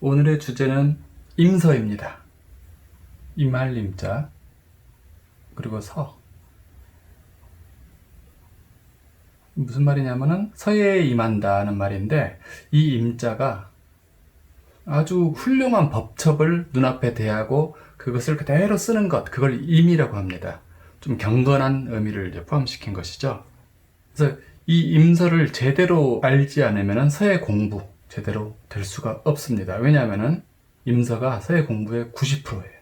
오늘의 주제는 임서입니다. 임할 임자 그리고 서 무슨 말이냐면은 서예에 임한다는 말인데 이 임자가 아주 훌륭한 법첩을 눈앞에 대하고 그것을 그대로 쓰는 것 그걸 임이라고 합니다. 좀 경건한 의미를 포함시킨 것이죠. 그래서 이 임서를 제대로 알지 않으면 서예 공부 제대로 될 수가 없습니다. 왜냐하면 임서가 서예 공부의 90%예요.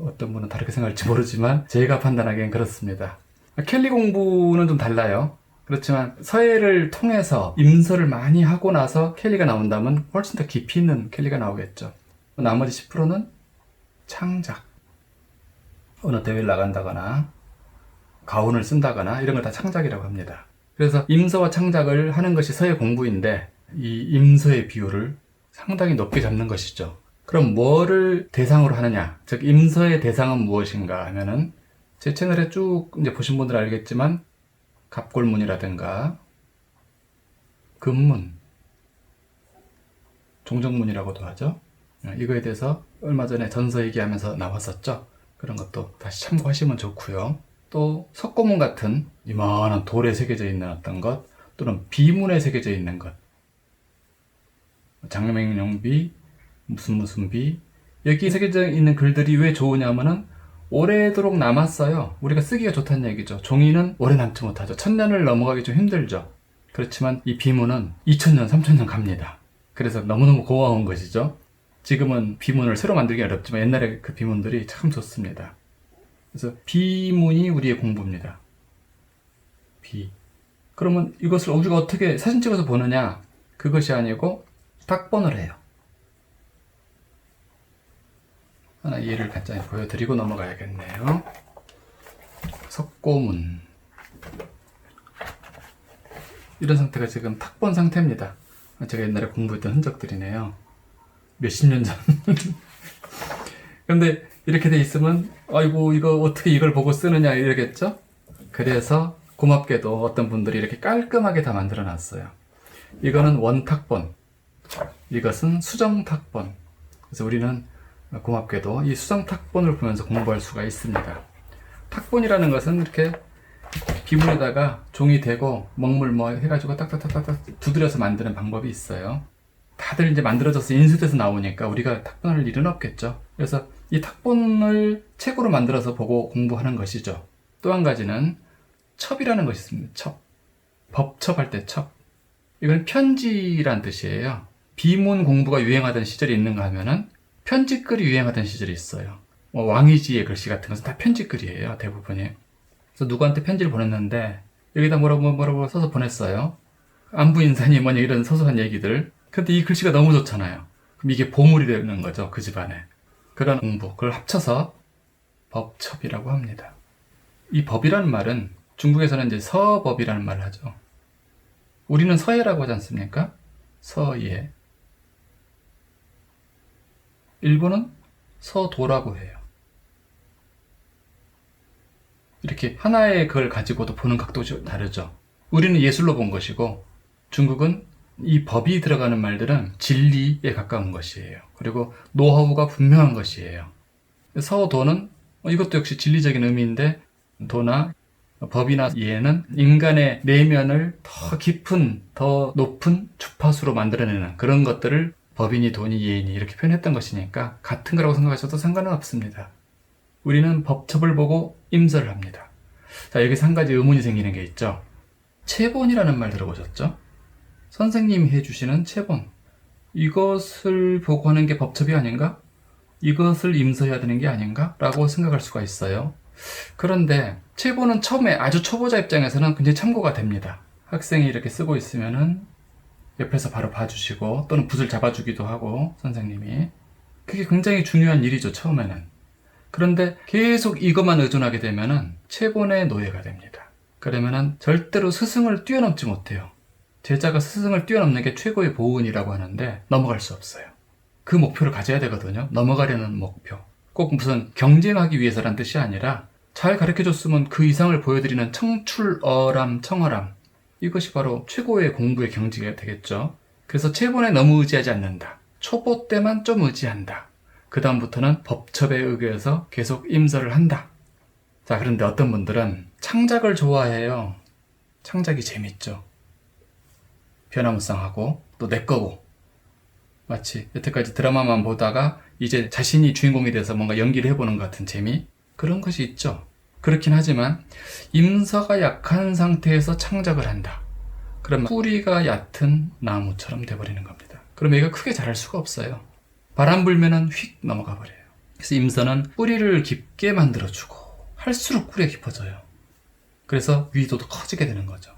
어떤 분은 다르게 생각할지 모르지만 제가 판단하기엔 그렇습니다. 켈리 공부는 좀 달라요. 그렇지만 서예를 통해서 임서를 많이 하고 나서 켈리가 나온다면 훨씬 더 깊이 있는 켈리가 나오겠죠. 나머지 10%는 창작. 어느 대회를 나간다거나 가운을 쓴다거나 이런 걸 다 창작이라고 합니다. 그래서 임서와 창작을 하는 것이 서예 공부인데 이 임서의 비율을 상당히 높게 잡는 것이죠. 그럼 뭐를 대상으로 하느냐? 즉 임서의 대상은 무엇인가 하면은 제 채널에 쭉 이제 보신 분들 알겠지만 갑골문이라든가 금문, 종정문이라고도 하죠. 이거에 대해서 얼마 전에 전서 얘기하면서 나왔었죠. 그런 것도 다시 참고하시면 좋고요. 또 석고문 같은 이만한 돌에 새겨져 있는 어떤 것 또는 비문에 새겨져 있는 것 장명용비 무슨 무슨 비 여기 새겨져 있는 글들이 왜 좋으냐면은 오래도록 남았어요. 우리가 쓰기가 좋다는 얘기죠. 종이는 오래 남지 못하죠. 천년을 넘어가기 좀 힘들죠. 그렇지만 이 비문은 2000년, 3000년 갑니다. 그래서 너무너무 고마운 것이죠. 지금은 비문을 새로 만들기 어렵지만 옛날에 그 비문들이 참 좋습니다. 그래서 비문이 우리의 공부입니다. 비. 그러면 이것을 우리가 어떻게 사진 찍어서 보느냐? 그것이 아니고 탁본을 해요. 하나 예를 간단히 보여드리고 넘어가야겠네요. 석고문. 이런 상태가 지금 탁본 상태입니다. 제가 옛날에 공부했던 흔적들이네요. 몇십 년 전. 근데 이렇게 돼 있으면, 아이고, 이거 어떻게 이걸 보고 쓰느냐, 이러겠죠? 그래서 고맙게도 어떤 분들이 이렇게 깔끔하게 다 만들어 놨어요. 이거는 원탁본. 이것은 수정탁본. 그래서 우리는 고맙게도 이 수정탁본을 보면서 공부할 수가 있습니다. 탁본이라는 것은 이렇게 비문에다가 종이 대고 먹물 뭐 해가지고 딱딱딱딱 두드려서 만드는 방법이 있어요. 다들 이제 만들어져서 인쇄돼서 나오니까 우리가 탁본할 일은 없겠죠. 그래서 이 탁본을 책으로 만들어서 보고 공부하는 것이죠. 또 한 가지는 첩이라는 것이 있습니다. 첩. 법첩할 때 첩. 이건 편지란 뜻이에요. 비문 공부가 유행하던 시절이 있는가 하면은 편지글이 유행하던 시절이 있어요. 뭐 왕이지의 글씨 같은 것은 다 편지글이에요. 대부분이. 그래서 누구한테 편지를 보냈는데 여기다 뭐라고 뭐라고 써서 보냈어요. 안부 인사니 뭐니 이런 소소한 얘기들. 근데 이 글씨가 너무 좋잖아요. 그럼 이게 보물이 되는 거죠. 그 집안에. 그런 공부. 그걸 합쳐서 법첩이라고 합니다. 이 법이라는 말은 중국에서는 이제 서법이라는 말을 하죠. 우리는 서예라고 하지 않습니까? 서예. 일본은 서도라고 해요. 이렇게 하나의 그걸 가지고도 보는 각도가 좀 다르죠. 우리는 예술로 본 것이고 중국은 이 법이 들어가는 말들은 진리에 가까운 것이에요. 그리고 노하우가 분명한 것이에요. 서도는 이것도 역시 진리적인 의미인데 도나 법이나 예는 인간의 내면을 더 깊은, 더 높은 주파수로 만들어내는 그런 것들을 법인이, 돈이, 예인이 이렇게 표현했던 것이니까 같은 거라고 생각하셔도 상관은 없습니다. 우리는 법첩을 보고 임설을 합니다. 자, 여기서 한 가지 의문이 생기는 게 있죠. 체본이라는 말 들어보셨죠? 선생님이 해주시는 체본. 이것을 보고 하는 게 법첩이 아닌가? 이것을 임서해야 되는 게 아닌가? 라고 생각할 수가 있어요. 그런데 체본은 처음에 아주 초보자 입장에서는 굉장히 참고가 됩니다. 학생이 이렇게 쓰고 있으면은 옆에서 바로 봐주시고 또는 붓을 잡아주기도 하고 선생님이. 그게 굉장히 중요한 일이죠 처음에는. 그런데 계속 이것만 의존하게 되면은 체본의 노예가 됩니다. 그러면은 절대로 스승을 뛰어넘지 못해요. 제자가 스승을 뛰어넘는 게 최고의 보은이라고 하는데 넘어갈 수 없어요. 그 목표를 가져야 되거든요. 넘어가려는 목표. 꼭 무슨 경쟁하기 위해서란 뜻이 아니라 잘 가르쳐 줬으면 그 이상을 보여드리는 청출어람 청어람 이것이 바로 최고의 공부의 경지가 되겠죠. 그래서 체본에 너무 의지하지 않는다. 초보 때만 좀 의지한다. 그 다음부터는 법첩에 의거해서 계속 임서를 한다. 자, 그런데 어떤 분들은 창작을 좋아해요. 창작이 재밌죠. 변화무쌍하고 또 내 거고. 마치 여태까지 드라마만 보다가 이제 자신이 주인공이 돼서 뭔가 연기를 해보는 것 같은 재미? 그런 것이 있죠. 그렇긴 하지만 임서가 약한 상태에서 창작을 한다. 그러면 뿌리가 얕은 나무처럼 돼버리는 겁니다. 그럼 얘가 크게 자랄 수가 없어요. 바람 불면은 휙 넘어가 버려요. 그래서 임서는 뿌리를 깊게 만들어주고 할수록 뿌리가 깊어져요. 그래서 위도도 커지게 되는 거죠.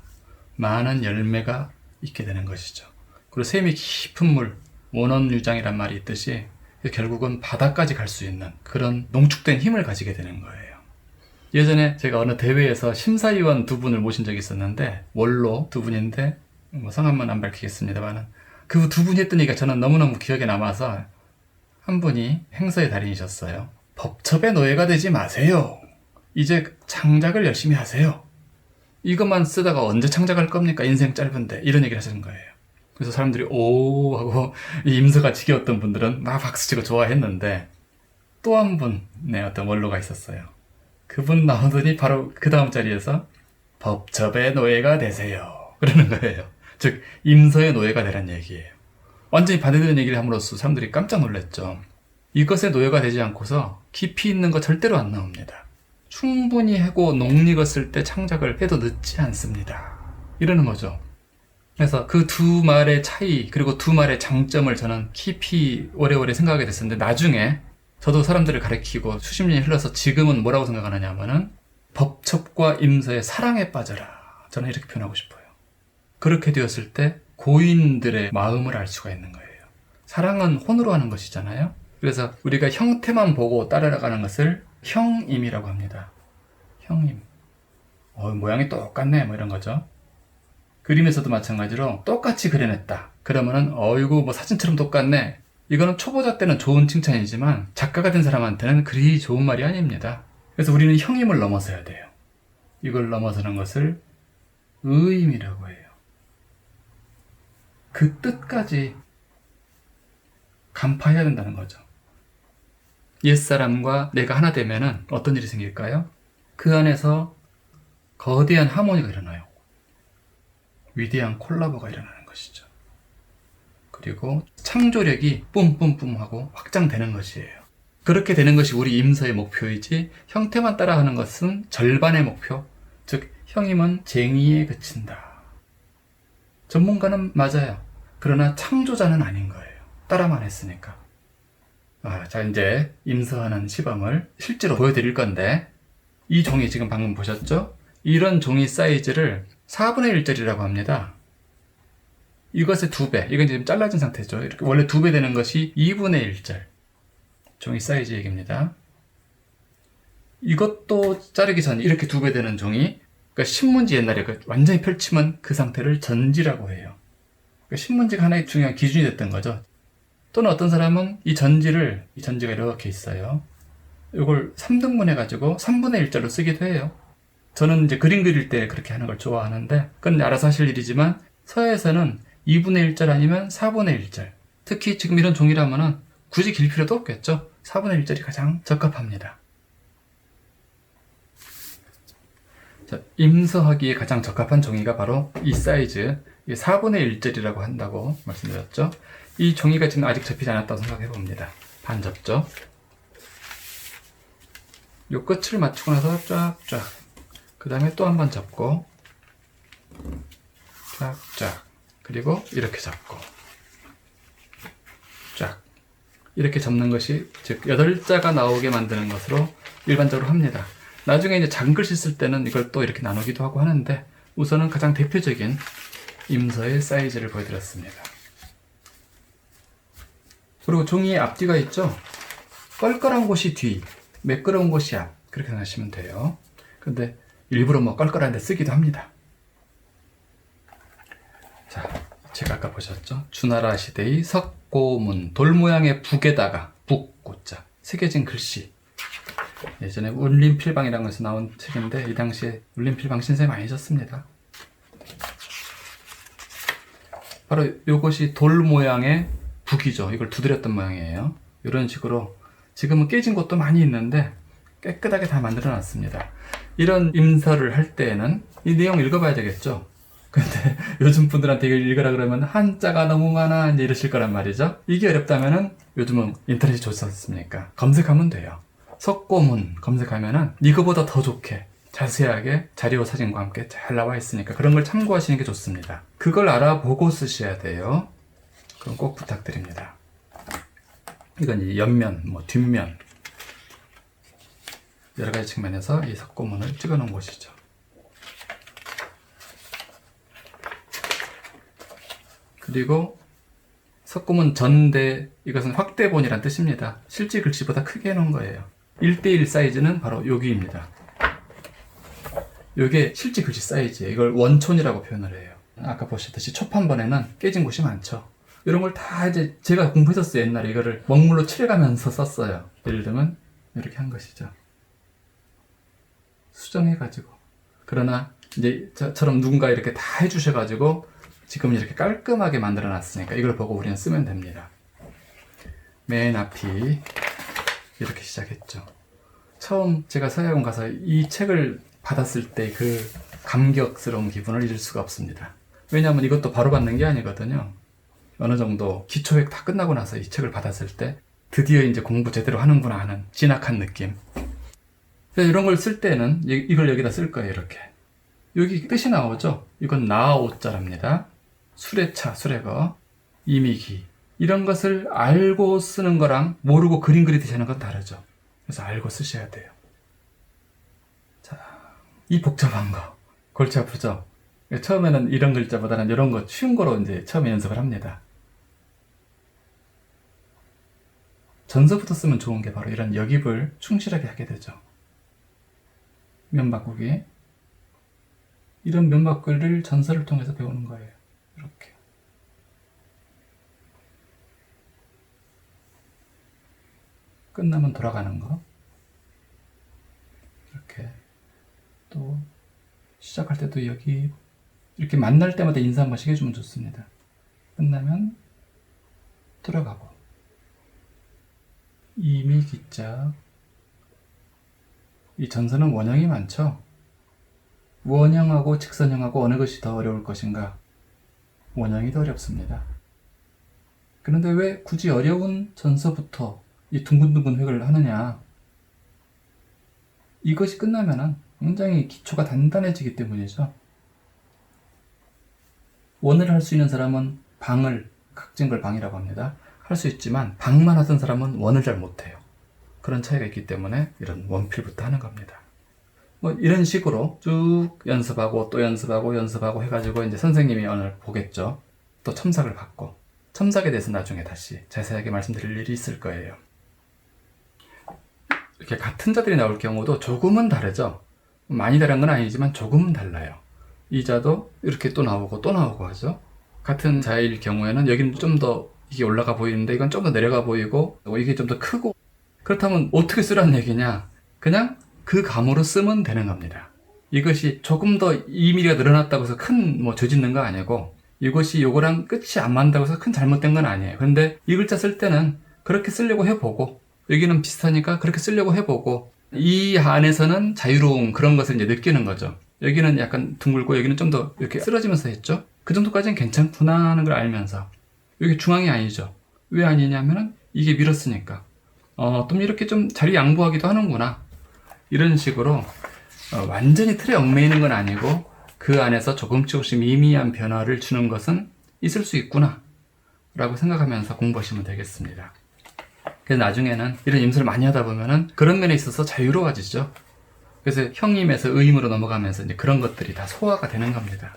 많은 열매가 있게 되는 것이죠. 그리고 샘이 깊은 물, 원원유장이란 말이 있듯이 결국은 바다까지 갈 수 있는 그런 농축된 힘을 가지게 되는 거예요. 예전에 제가 어느 대회에서 심사위원 두 분을 모신 적이 있었는데 원로 두 분인데 뭐 성함은 안 밝히겠습니다만은 그 두 분이 했던 얘기가 저는 너무너무 기억에 남아서 한 분이 행서의 달인이셨어요. 법첩의 노예가 되지 마세요. 이제 창작을 열심히 하세요. 이것만 쓰다가 언제 창작할 겁니까? 인생 짧은데. 이런 얘기를 하시는 거예요. 그래서 사람들이 오 하고 이 임서가 지겨웠던 분들은 막 박수치고 좋아했는데 또 한 분의 어떤 원로가 있었어요. 그분 나오더니 바로 그 다음 자리에서 법첩의 노예가 되세요. 그러는 거예요. 즉 임서의 노예가 되란 얘기예요. 완전히 반대되는 얘기를 함으로써 사람들이 깜짝 놀랐죠. 이것의 노예가 되지 않고서 깊이 있는 거 절대로 안 나옵니다. 충분히 하고 녹익었을 때 창작을 해도 늦지 않습니다. 이러는 거죠. 그래서 그 두 말의 차이 그리고 두 말의 장점을 저는 깊이 오래오래 생각하게 됐었는데 나중에 저도 사람들을 가르치고 수십 년이 흘러서 지금은 뭐라고 생각하느냐면은 법첩과 임서의 사랑에 빠져라. 저는 이렇게 표현하고 싶어요. 그렇게 되었을 때 고인들의 마음을 알 수가 있는 거예요. 사랑은 혼으로 하는 것이잖아요. 그래서 우리가 형태만 보고 따라가는 것을 형임이라고 합니다. 형임. 어, 모양이 똑같네. 뭐 이런 거죠. 그림에서도 마찬가지로 똑같이 그려냈다. 그러면은 어이구 뭐 사진처럼 똑같네. 이거는 초보자 때는 좋은 칭찬이지만 작가가 된 사람한테는 그리 좋은 말이 아닙니다. 그래서 우리는 형임을 넘어서야 돼요. 이걸 넘어서는 것을 의임이라고 해요. 그 뜻까지 간파해야 된다는 거죠. 옛사람과 내가 하나 되면은 어떤 일이 생길까요? 그 안에서 거대한 하모니가 일어나요. 위대한 콜라보가 일어나는 것이죠. 그리고 창조력이 뿜뿜뿜하고 확장되는 것이에요. 그렇게 되는 것이 우리 임서의 목표이지 형태만 따라하는 것은 절반의 목표, 즉 형임은 쟁의에 그친다. 전문가는 맞아요. 그러나 창조자는 아닌 거예요. 따라만 했으니까. 아, 자 이제 임서하는 시범을 실제로 보여드릴 건데 이 종이 지금 방금 보셨죠? 이런 종이 사이즈를 4분의 1짜리라고 합니다. 이것의 두 배. 이건 지금 잘라진 상태죠. 이렇게 원래 두 배 되는 것이 2분의 1짤. 종이 사이즈 얘기입니다. 이것도 자르기 전 이렇게 두 배 되는 종이 그러니까 신문지 옛날에 그 완전히 펼치면 그 상태를 전지라고 해요. 그러니까 신문지가 하나의 중요한 기준이 됐던 거죠. 또는 어떤 사람은 이 전지를 이 전지가 이렇게 있어요. 이걸 3등분 해가지고 3분의 1자로 쓰기도 해요. 저는 이제 그림 그릴 때 그렇게 하는 걸 좋아하는데 그건 알아서 하실 일이지만 서해에서는 2분의 1절 아니면 4분의 1절. 특히 지금 이런 종이라면은 굳이 길 필요도 없겠죠. 4분의 1절이 가장 적합합니다. 자, 임서하기에 가장 적합한 종이가 바로 이 사이즈 4분의 1절이라고 한다고 말씀드렸죠. 이 종이가 지금 아직 접히지 않았다고 생각해 봅니다. 반 접죠. 요 끝을 맞추고 나서 쫙쫙. 그 다음에 또 한 번 잡고 쫙쫙 그리고 이렇게 잡고 쫙 이렇게 잡는 것이 즉 여덟 자가 나오게 만드는 것으로 일반적으로 합니다. 나중에 이제 작은 글씨 쓸 때는 이걸 또 이렇게 나누기도 하고 하는데 우선은 가장 대표적인 임서의 사이즈를 보여드렸습니다. 그리고 종이의 앞뒤가 있죠? 껄껄한 곳이 뒤, 매끄러운 곳이 앞 그렇게 생각하시면 돼요. 근데 일부러 뭐 껄껄한데 쓰기도 합니다. 자, 제가 아까 보셨죠? 주나라 시대의 석고문 돌 모양의 북에다가 북고자 새겨진 글씨. 예전에 울림필방이라는 것에서 나온 책인데 이 당시에 울림필방 신세 많이 졌습니다. 바로 이것이 돌 모양의 북이죠. 이걸 두드렸던 모양이에요. 이런 식으로 지금은 깨진 곳도 많이 있는데 깨끗하게 다 만들어 놨습니다. 이런 임서를 할 때에는 이 내용 읽어봐야 되겠죠. 근데 요즘 분들한테 이걸 읽으라 그러면 한자가 너무 많아 이제 이러실 거란 말이죠. 이게 어렵다면은 요즘은 인터넷이 좋지 않습니까? 검색하면 돼요. 석고문 검색하면은 이거보다 더 좋게 자세하게 자료 사진과 함께 잘 나와 있으니까 그런 걸 참고하시는 게 좋습니다. 그걸 알아보고 쓰셔야 돼요. 그럼 꼭 부탁드립니다. 이건 이제 옆면, 뭐 뒷면 여러 가지 측면에서 이 석고문을 찍어 놓은 곳이죠. 그리고 석고문 전대 이것은 확대본이란 뜻입니다. 실제 글씨보다 크게 해놓은 거예요. 1대1 사이즈는 바로 여기입니다. 이게 실제 글씨 사이즈예요. 이걸 원촌이라고 표현을 해요. 아까 보셨듯이 초판본에는 깨진 곳이 많죠. 이런 걸 다 이제 제가 공부했었어요. 옛날에 이거를 먹물로 칠해가면서 썼어요. 예를 들면 이렇게 한 것이죠. 수정해가지고. 그러나 이제 저처럼 누군가 이렇게 다 해주셔가지고 지금 이렇게 깔끔하게 만들어 놨으니까 이걸 보고 우리는 쓰면 됩니다. 맨 앞이 이렇게 시작했죠. 처음 제가 서해학원 가서 이 책을 받았을 때 그 감격스러운 기분을 잊을 수가 없습니다. 왜냐하면 이것도 바로 받는 게 아니거든요. 어느 정도 기초획 다 끝나고 나서 이 책을 받았을 때 드디어 이제 공부 제대로 하는구나 하는 진학한 느낌. 이런 걸 쓸 때는 이- 이걸 여기다 쓸 거예요, 이렇게. 여기 뜻이 나오죠? 이건 나오자랍니다. 수레차, 수레거, 이미기. 이런 것을 알고 쓰는 거랑 모르고 그림 그리듯이 하는 건 다르죠. 그래서 알고 쓰셔야 돼요. 자, 이 복잡한 거. 골치 아프죠? 처음에는 이런 글자보다는 이런 거 쉬운 거로 이제 처음에 연습을 합니다. 전서부터 쓰면 좋은 게 바로 이런 역입을 충실하게 하게 되죠. 면 바꾸기. 이런 면 바꾸기를 전서를 통해서 배우는 거예요. 이렇게. 끝나면 돌아가는 거. 이렇게. 또, 시작할 때도 여기, 이렇게 만날 때마다 인사 한 번씩 해주면 좋습니다. 끝나면 돌아가고. 이미 기자. 이 전서는 원형이 많죠? 원형하고 직선형하고 어느 것이 더 어려울 것인가? 원형이 더 어렵습니다. 그런데 왜 굳이 어려운 전서부터 이 둥근둥근 획을 하느냐? 이것이 끝나면은 굉장히 기초가 단단해지기 때문이죠. 원을 할 수 있는 사람은 방을, 각진 걸 방이라고 합니다. 할 수 있지만 방만 하던 사람은 원을 잘 못해요. 그런 차이가 있기 때문에 이런 원필부터 하는 겁니다. 뭐 이런 식으로 쭉 연습하고 또 연습하고 연습하고 해가지고 이제 선생님이 오늘 보겠죠. 또 첨삭을 받고 첨삭에 대해서 나중에 다시 자세하게 말씀드릴 일이 있을 거예요. 이렇게 같은 자들이 나올 경우도 조금은 다르죠. 많이 다른 건 아니지만 조금은 달라요. 이 자도 이렇게 또 나오고 또 나오고 하죠. 같은 자일 경우에는 여기는 좀 더 이게 올라가 보이는데 이건 좀 더 내려가 보이고 이게 좀 더 크고 그렇다면 어떻게 쓰라는 얘기냐? 그냥 그 감으로 쓰면 되는 겁니다. 이것이 조금 더 2mm가 늘어났다고 해서 큰뭐 죄짓는 거 아니고 이것이 요거랑 끝이 안 맞는다고 해서 큰 잘못된 건 아니에요. 근데 이 글자 쓸 때는 그렇게 쓰려고 해보고 여기는 비슷하니까 그렇게 쓰려고 해보고 이 안에서는 자유로운 그런 것을 이제 느끼는 거죠. 여기는 약간 둥글고 여기는 좀 더 이렇게 쓰러지면서 했죠. 그 정도까지는 괜찮구나 하는 걸 알면서 여기 중앙이 아니죠. 왜 아니냐면은 이게 밀었으니까. 어, 좀 이렇게 좀 자리 양보하기도 하는구나. 이런 식으로 어, 완전히 틀에 얽매이는 건 아니고 그 안에서 조금씩 조금씩 미미한 변화를 주는 것은 있을 수 있구나. 라고 생각하면서 공부하시면 되겠습니다. 그래서 나중에는 이런 임수를 많이 하다 보면은 그런 면에 있어서 자유로워지죠. 그래서 형님에서 의임으로 넘어가면서 이제 그런 것들이 다 소화가 되는 겁니다.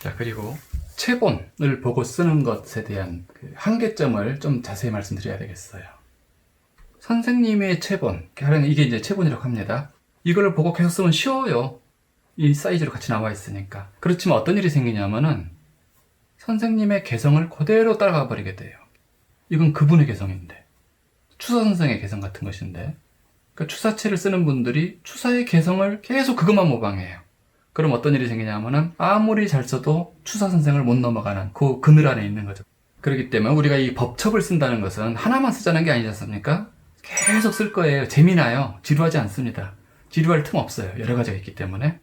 자, 그리고 체본을 보고 쓰는 것에 대한 그 한계점을 좀 자세히 말씀드려야 되겠어요. 선생님의 체본, 이게 이제 체본이라고 합니다. 이거를 보고 계속 쓰면 쉬워요. 이 사이즈로 같이 나와 있으니까. 그렇지만 어떤 일이 생기냐면은 선생님의 개성을 그대로 따라가 버리게 돼요. 이건 그분의 개성인데. 추사 선생의 개성 같은 것인데. 그 추사체를 쓰는 분들이 추사의 개성을 계속 그것만 모방해요. 그럼 어떤 일이 생기냐면은 아무리 잘 써도 추사 선생을 못 넘어가는 그 그늘 안에 있는 거죠. 그렇기 때문에 우리가 이 법첩을 쓴다는 것은 하나만 쓰자는 게 아니지 않습니까? 계속 쓸 거예요. 재미나요. 지루하지 않습니다. 지루할 틈 없어요. 여러 가지가 있기 때문에.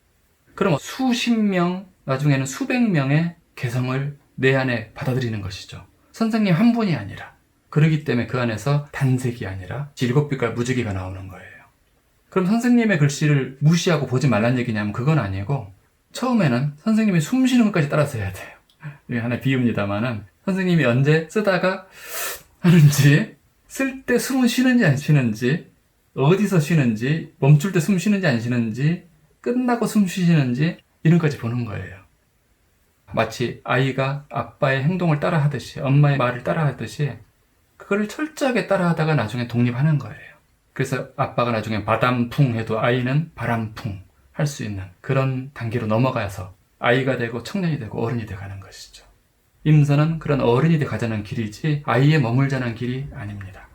그럼 수십 명, 나중에는 수백 명의 개성을 내 안에 받아들이는 것이죠. 선생님 한 분이 아니라. 그러기 때문에 그 안에서 단색이 아니라 일곱 빛깔 무지개가 나오는 거예요. 그럼 선생님의 글씨를 무시하고 보지 말란 얘기냐면 그건 아니고 처음에는 선생님이 숨 쉬는 것까지 따라서 해야 돼요. 이게 하나의 비유입니다만은 선생님이 언제 쓰다가 하는지 쓸 때 숨은 쉬는지 안 쉬는지 어디서 쉬는지 멈출 때 숨 쉬는지 안 쉬는지 끝나고 숨 쉬시는지 이런 까지 보는 거예요. 마치 아이가 아빠의 행동을 따라 하듯이 엄마의 말을 따라 하듯이 그거를 철저하게 따라 하다가 나중에 독립하는 거예요. 그래서 아빠가 나중에 바람풍 해도 아이는 바람풍 할 수 있는 그런 단계로 넘어가서 아이가 되고 청년이 되고 어른이 돼 가는 것이죠. 임선은 그런 어른이 돼 가자는 길이지 아이에 머물자는 길이 아닙니다.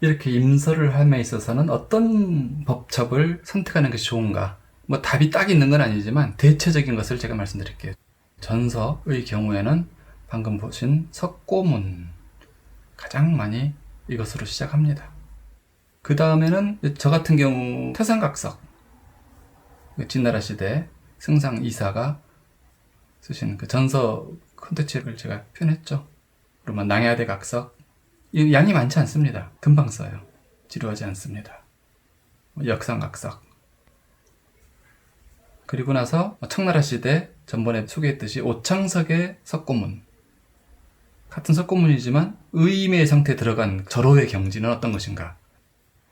이렇게 임서를 함에 있어서는 어떤 법첩을 선택하는 것이 좋은가? 뭐 답이 딱 있는 건 아니지만 대체적인 것을 제가 말씀드릴게요. 전서의 경우에는 방금 보신 석고문 가장 많이 이것으로 시작합니다. 그 다음에는 저 같은 경우 태산각석 진나라 시대 승상 이사가 쓰신 그 전서 콘텐츠를 제가 표현했죠. 그러면 낭야대 각석 이 양이 많지 않습니다. 금방 써요. 지루하지 않습니다. 역상각석 그리고 나서 청나라 시대 전번에 소개했듯이 오창석의 석고문 같은 석고문이지만 의임의 상태에 들어간 절호의 경지는 어떤 것인가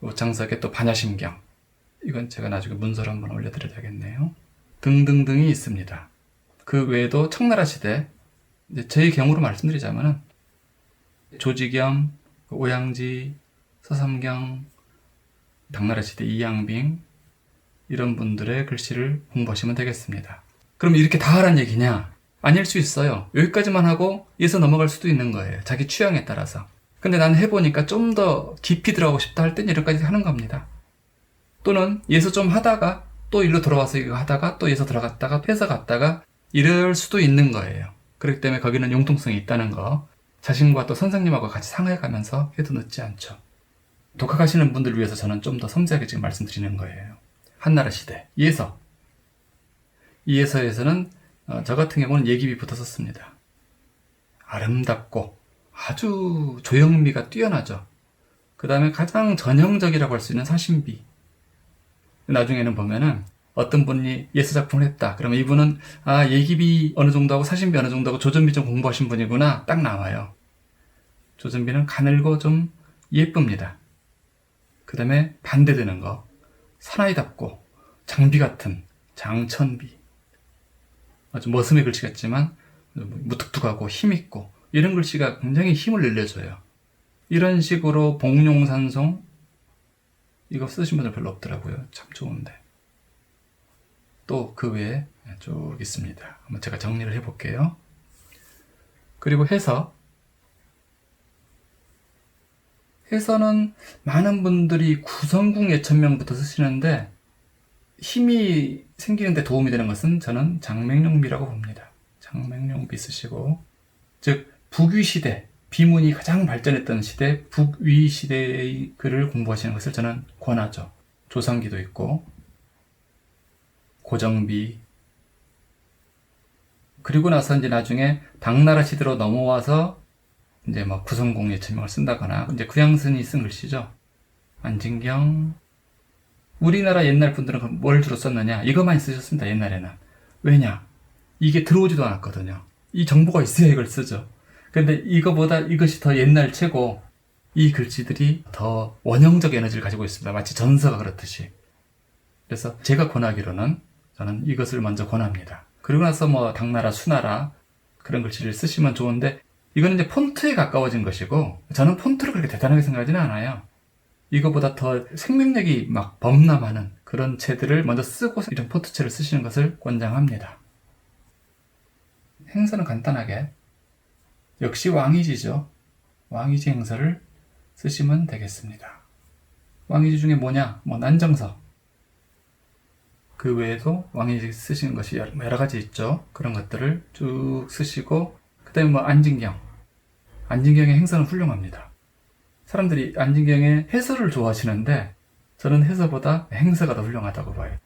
오창석의 또 반야심경 이건 제가 나중에 문서로 한번 올려드려야겠네요 등등등이 있습니다 그 외에도 청나라 시대 제 경우로 말씀드리자면은 조지겸, 오양지, 서삼경, 당나라 시대 이양빙 이런 분들의 글씨를 공부하시면 되겠습니다. 그럼 이렇게 다 하란 얘기냐? 아닐 수 있어요. 여기까지만 하고 예서 넘어갈 수도 있는 거예요. 자기 취향에 따라서. 근데 나는 해보니까 좀 더 깊이 들어가고 싶다 할 땐 이런까지 하는 겁니다. 또는 예서 좀 하다가 또 일로 돌아와서 이거 하다가 또 예서 들어갔다가 회사 갔다가 이럴 수도 있는 거예요. 그렇기 때문에 거기는 융통성이 있다는 거 자신과 또 선생님하고 같이 상의해가면서 해도 늦지 않죠. 독학하시는 분들 위해서 저는 좀 더 섬세하게 지금 말씀드리는 거예요. 한나라 시대 예서 이 예서에서는 어, 저 같은 경우는 예기비 붙었었습니다. 아름답고 아주 조형미가 뛰어나죠. 그 다음에 가장 전형적이라고 할 수 있는 사신비. 나중에는 보면은 어떤 분이 예술 작품을 했다. 그러면 이분은 아 예기비 어느 정도 하고 사신비 어느 정도 하고 조전비 좀 공부하신 분이구나 딱 나와요. 조전비는 가늘고 좀 예쁩니다. 그 다음에 반대되는 거 사나이답고 장비 같은 장천비 아주 머슴의 글씨 같지만 무뚝뚝하고 힘있고 이런 글씨가 굉장히 힘을 늘려줘요. 이런 식으로 복룡산송 이거 쓰신 분들 별로 없더라고요. 참 좋은데. 또 그 외에 쭉 있습니다. 한번 제가 정리를 해볼게요. 그리고 해서 해서는 많은 분들이 구성궁 예천명부터 쓰시는데 힘이 생기는데 도움이 되는 것은 저는 장맹룡비라고 봅니다. 장맹룡비 쓰시고 즉 북위 시대 비문이 가장 발전했던 시대 북위 시대의 글을 공부하시는 것을 저는 권하죠. 조상기도 있고 고정비. 그리고 나서 이제 나중에 당나라 시대로 넘어와서 이제 뭐 구성공 예천명을 쓴다거나 이제 구양선이 쓴 글씨죠. 안진경. 우리나라 옛날 분들은 뭘 주로 썼느냐? 많이 쓰셨습니다 옛날에는. 왜냐? 이게 들어오지도 않았거든요. 이 정보가 있어야 이걸 쓰죠. 근데 이거보다 이것이 더 옛날 최고. 이 글씨들이 더 원형적 에너지를 가지고 있습니다. 마치 전서가 그렇듯이. 그래서 제가 권하기로는 저는 이것을 먼저 권합니다 그리고 나서 뭐 당나라 수나라 그런 글씨를 쓰시면 좋은데 이거는 이제 폰트에 가까워진 것이고 저는 폰트를 그렇게 대단하게 생각하지는 않아요 이거보다 더 생명력이 막 범람하는 그런 채들을 먼저 쓰고 이런 포트채를 쓰시는 것을 권장합니다. 행사는 간단하게 역시 왕이지죠. 왕이지 행사를 쓰시면 되겠습니다. 왕이지 중에 뭐냐? 뭐 난정서. 그 외에도 왕이 쓰시는 것이 여러 가지 있죠. 그런 것들을 쭉 쓰시고 그 다음에 뭐 안진경. 안진경의 행사는 훌륭합니다. 사람들이 안진경의 해설을 좋아하시는데 저는 해설보다 행사가 더 훌륭하다고 봐요.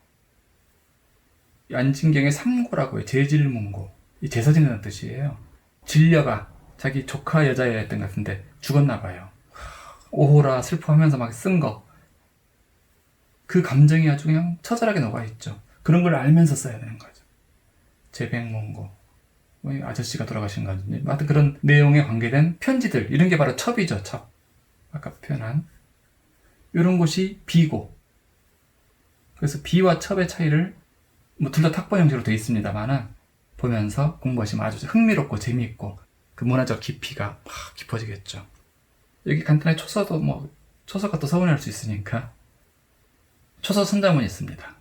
이 안진경의 삼고라고 해요. 제질문고. 이 제사 지내는 뜻이에요. 진려가 자기 조카 여자였던 것 같은데 죽었나 봐요. 오호라 슬퍼하면서 막 쓴 거. 그 감정이 아주 그냥 처절하게 녹아있죠. 그런 걸 알면서 써야 되는 거죠. 제백문고. 뭐 아저씨가 돌아가신 건지. 하여튼 그런 내용에 관계된 편지들. 이런 게 바로 첩이죠, 첩. 아까 표현한. 이런 것이 비고. 그래서 비와 첩의 차이를 뭐 둘 다 탁보 형식으로 되어 있습니다만은 보면서 공부하시면 아주 흥미롭고 재미있고 그 문화적 깊이가 막 깊어지겠죠. 여기 간단하게 초서도 뭐 초서가 또 서운할 수 있으니까 초서 선자문이 있습니다.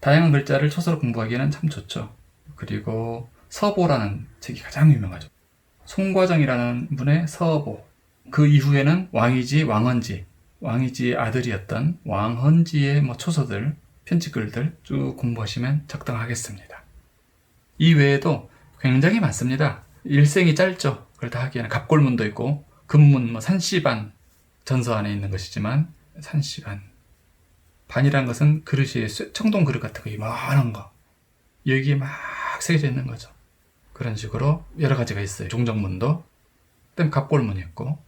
다양한 글자를 초서로 공부하기에는 참 좋죠. 그리고 서보라는 책이 가장 유명하죠. 송과정이라는 분의 서보. 그 이후에는 왕이지 왕헌지, 왕이지의 아들이었던 왕헌지의 뭐 초서들, 편지글들 쭉 공부하시면 적당하겠습니다. 이 외에도 굉장히 많습니다. 일생이 짧죠. 그걸 다 하기에는 갑골문도 있고 금문, 뭐 산시반 전서 안에 있는 것이지만 산시반 반이란 것은 그릇이 쇠- 청동 그릇 같은 거 이만한 거 여기에 막 새겨져 있는 거죠. 그런 식으로 여러 가지가 있어요. 종정문도 그다음에 갑골문이 있고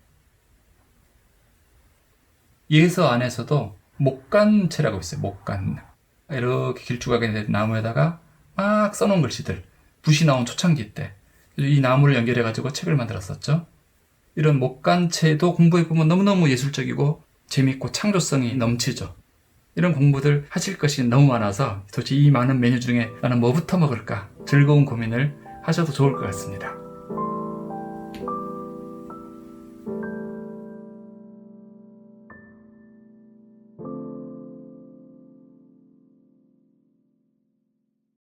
예서 안에서도 목간체라고 있어요. 목간 이렇게 길쭉하게 된 나무에다가 막 써놓은 글씨들 붓이 나온 초창기 때 이 나무를 연결해 가지고 책을 만들었었죠. 이런 목간체도 공부해 보면 너무너무 예술적이고 재밌고 창조성이 넘치죠. 이런 공부들 하실 것이 너무 많아서 도대체 이 많은 메뉴 중에 나는 뭐부터 먹을까 즐거운 고민을 하셔도 좋을 것 같습니다.